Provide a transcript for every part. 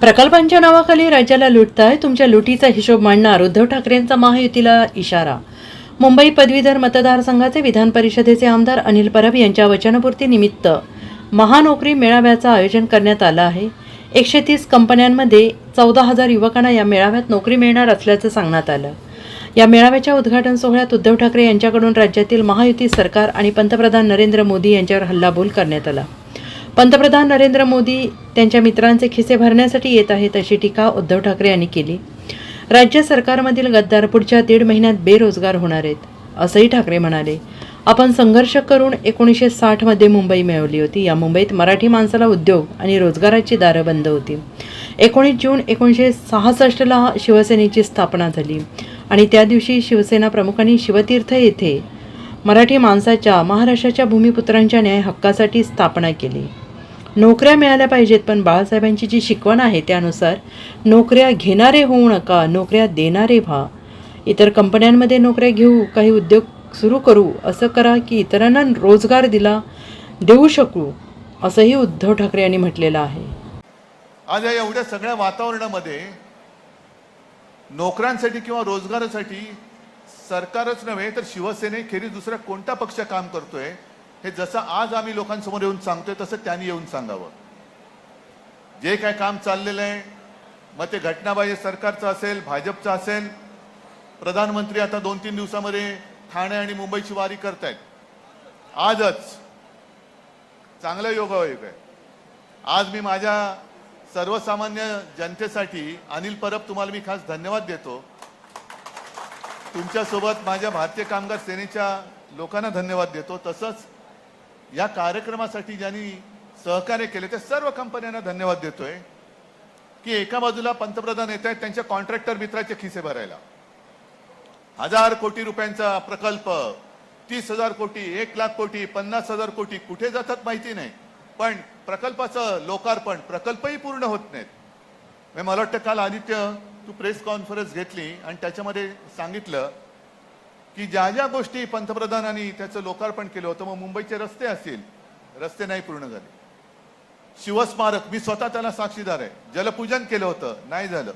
प्रकल्पांच्या नावाखाली राज्याला लुटताय तुमच्या लुटीचा हिशोब मांडणार उद्धव ठाकरेंचा महायुतीला इशारा. मुंबई पदवीधर मतदारसंघाचे विधान परिषदेचे आमदार अनिल परब यांच्या वचनपूर्ती निमित्त महानोकरी मेळाव्याचं आयोजन करण्यात आलं आहे. एकशे तीस कंपन्यांमध्ये चौदा हजार युवकांना या मेळाव्यात नोकरी मिळणार असल्याचं सांगण्यात आलं. या मेळाव्याच्या उद्घाटन सोहळ्यात उद्धव ठाकरे यांच्याकडून राज्यातील महायुती सरकार आणि पंतप्रधान नरेंद्र मोदी यांच्यावर हल्लाबोल करण्यात आला. पंतप्रधान नरेंद्र मोदी त्यांच्या मित्रांचे खिसे भरण्यासाठी येत आहेत अशी टीका उद्धव ठाकरे यांनी केली. राज्य सरकारमधील गद्दार पुढच्या दीड महिन्यात बेरोजगार होणार आहेत असंही ठाकरे म्हणाले. आपण संघर्ष करून एकोणीसशे साठमध्ये मुंबई मिळवली होती. या मुंबईत मराठी माणसाला उद्योग आणि रोजगाराची दारं बंद होती. एकोणीस जून एकोणीसशे सहासष्टला शिवसेनेची स्थापना झाली आणि त्या दिवशी शिवसेना प्रमुखांनी शिवतीर्थ येथे मराठी माणसाच्या महाराष्ट्राच्या भूमिपुत्रांच्या न्याय हक्कासाठी स्थापना केली. नोकऱ्या मिळाल्या पाहिजेत पण बाळासाहेबांची जी शिकवण आहे त्यानुसार नोकऱ्या घेणारे होऊ नका नोकऱ्या देणारे व्हा. इतर कंपन्यांमध्ये नोकऱ्या घेऊ काही उद्योग सुरू करू असं करा की इतरांना रोजगार दिला देऊ शकू असंही उद्धव ठाकरे यांनी म्हटलेलं आहे. आज या एवढ्या सगळ्या वातावरणामध्ये नोकऱ्यांसाठी किंवा रोजगारासाठी सरकारच नव्हे तर शिवसेनेखेरीज दुसरा कोणता पक्ष काम करतोय? हे जसं आज आम्ही लोकांसमोर येऊन सांगतोय तसं त्यांनी येऊन सांगावं. जे काय काम चाललेलं आहे मग ते घटनाबाह्य सरकारचं असेल भाजपचं असेल प्रधानमंत्री आता दोन तीन दिवसामध्ये ठाणे आणि मुंबईची वारी करतायत. आजच. चांगलं योगायोग आहे. आज मी माझ्या सर्वसामान्य जनतेसाठी अनिल परब तुम्हाला मी खास धन्यवाद देतो. तुमच्यासोबत माझ्या भारतीय कामगार सेनेच्या लोकांना धन्यवाद देतो. तसंच या कार्यक्रमासाठी ज्यांनी सहकार्य केले त्या सर्व कंपन्यांना धन्यवाद देतोय की एका बाजूला पंतप्रधान येत आहेत त्यांच्या कॉन्ट्रॅक्टर मित्राचे खिसे भरायला. हजार कोटी रुपयांचा प्रकल्प तीस हजार कोटी एक लाख कोटी पन्नास हजार कोटी कुठे जातात माहिती नाही. पण प्रकल्पाचं लोकार्पण प्रकल्पही पूर्ण होत नाहीत. म्हणजे मला वाटतं काल आदित्य तू प्रेस कॉन्फरन्स घेतली आणि त्याच्यामध्ये सांगितलं की ज्या ज्या गोष्टी पंतप्रधानांनी त्याचं लोकार्पण केलं होतं मग मुंबईचे रस्ते असतील. रस्ते नाही पूर्ण झाले. शिवस्मारक मी स्वतः त्याला साक्षीदार आहे. जलपूजन केलं होतं नाही झालं.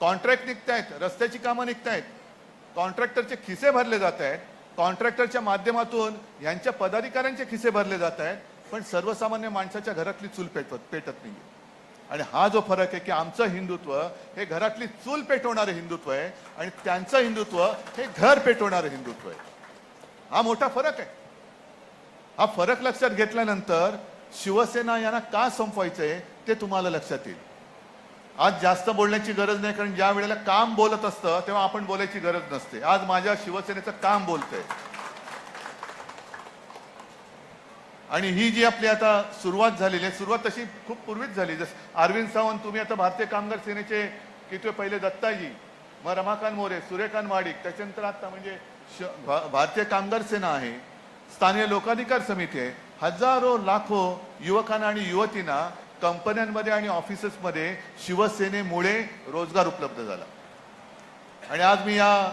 कॉन्ट्रॅक्ट निघतायत रस्त्याची कामं निघतायत. कॉन्ट्रॅक्टरचे खिसे भरले जात आहेत कॉन्ट्रॅक्टरच्या माध्यमातून यांच्या पदाधिकाऱ्यांचे खिसे भरले जात आहेत पण सर्वसामान्य माणसाच्या घरातली चूल पेटवत पेटत नाही आणि हा जो फरक आहे की आमचं हिंदुत्व हे घरातली चूल पेटवणारं हिंदुत्व आहे आणि त्यांचं हिंदुत्व हे घर पेटवणारं हिंदुत्व आहे. हा मोठा फरक आहे. हा फरक लक्षात घेतल्यानंतर शिवसेना यांना का संपवायचंय ते तुम्हाला लक्षात येईल. आज जास्त बोलण्याची गरज नाही कारण ज्या वेळेला काम बोलत असतं तेव्हा आपण बोलायची गरज नसते. आज माझ्या शिवसेनेचं काम बोलतंय. आणि ही जी आपली आता सुरुवात झालेली आहे सुरुवात तशी खूप पूर्वीच झाली. जस अरविंद सावंत तुम्ही आता भारतीय कामगार सेनेचे किती पहिले दत्ताजी मग रमाकांत मोरे सूर्यकांत वाडिक त्याच्यानंतर आता म्हणजे श- भा- भारतीय कामगार सेना आहे स्थानीय लोकाधिकार समिती आहे हजारो लाखो युवकांना आणि युवतींना कंपन्यांमध्ये आणि ऑफिसेसमध्ये शिवसेनेमुळे रोजगार उपलब्ध झाला. आणि आज मी या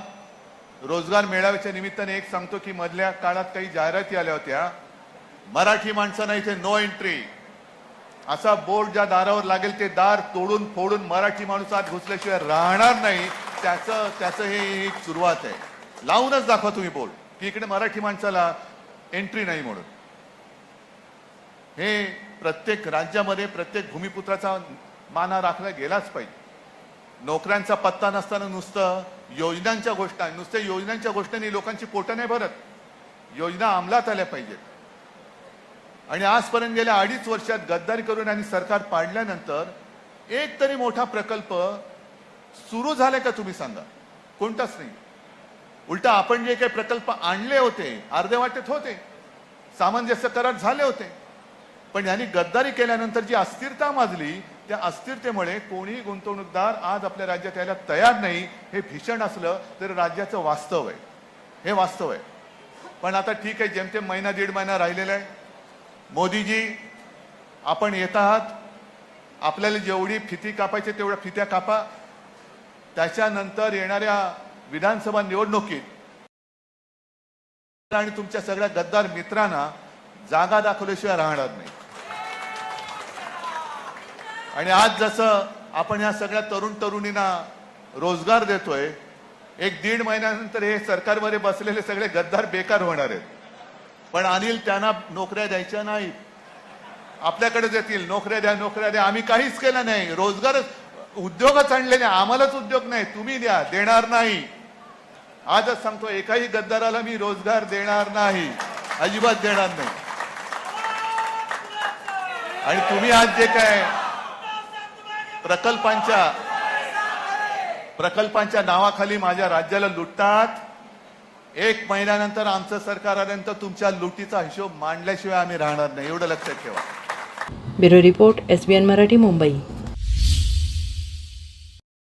रोजगार मेळाव्याच्या निमित्ताने एक सांगतो की मधल्या काळात काही जाहिराती आल्या होत्या. मराठी माणसांना इथे नो एंट्री असा बोर्ड ज्या दारावर लागेल ते दार तोडून फोडून मराठी माणूस आत घुसल्याशिवाय राहणार नाही त्याचं त्याचं हे एक सुरुवात आहे. लावूनच दाखवा तुम्ही बोर्ड की इकडे मराठी माणसाला एंट्री नाही म्हणून. हे प्रत्येक राज्यामध्ये प्रत्येक भूमिपुत्राचा माना राखला गेलाच पाहिजे. नोकऱ्यांचा पत्ता नसताना नुसतं योजनांच्या गोष्टी नुसत्या योजनांच्या गोष्टींनी लोकांची पोटं नाही भरत. योजना अंमलात आल्या पाहिजेत. आणि आजपर्यंत गेल्या अडीच वर्षात गद्दारी करून आणि सरकार पाडल्यानंतर एक तरी मोठा प्रकल्प सुरू झालाय का तुम्ही सांगा? कोणताच नाही. उलटा आपण जे काही प्रकल्प आणले होते अर्धे वाटेत होते सामंजस्य करार झाले होते. पण यांनी गद्दारी केल्यानंतर जी अस्थिरता माजली त्या अस्थिरतेमुळे कोणीही गुंतवणूकदार आज आपल्या राज्यात यायला तयार नाही हे भीषण असलं तर राज्याचं वास्तव आहे. हे वास्तव आहे. पण आता ठीक आहे जेमतेम महिना दीड महिना राहिलेला आहे. मोदीजी आपण येत आहात. आपल्याला जेवढी फिती कापायची तेवढ्या फित्या कापा. त्याच्यानंतर येणाऱ्या विधानसभा निवडणुकीत आणि तुमच्या सगळ्या गद्दार मित्रांना जागा दाखवल्याशिवाय राहणार नाही. आणि आज जसं आपण या सगळ्या तरुण तरुणींना रोजगार देतोय एक दीड महिन्यानंतर हे सरकारमध्ये बसलेले सगळे गद्दार बेकार होणार आहेत. पण अनिल त्यांना नोकऱ्या द्यायच्या नाहीत आपल्याकडेच येतील नोकऱ्या द्या नोकऱ्या द्या. आम्ही काहीच केलं नाही. रोजगारच उद्योगच आणले नाही. आम्हालाच उद्योग नाही. तुम्ही द्या देणार नाही. आजच सांगतो एकाही गद्दाराला मी रोजगार देणार नाही. अजिबात देणार नाही. आणि तुम्ही आज जे काय प्रकल्पांच्या प्रकल्पांच्या नावाखाली माझ्या राज्याला लुटतात एक महिन्यानंतर आमचं सरकार आल्यानंतर तुमच्या लुटीचा हिशोब मांडल्याशिवाय आम्ही राहणार नाही. एवढं लक्षात ठेवा. Bureau report S B N Marathi Mumbai.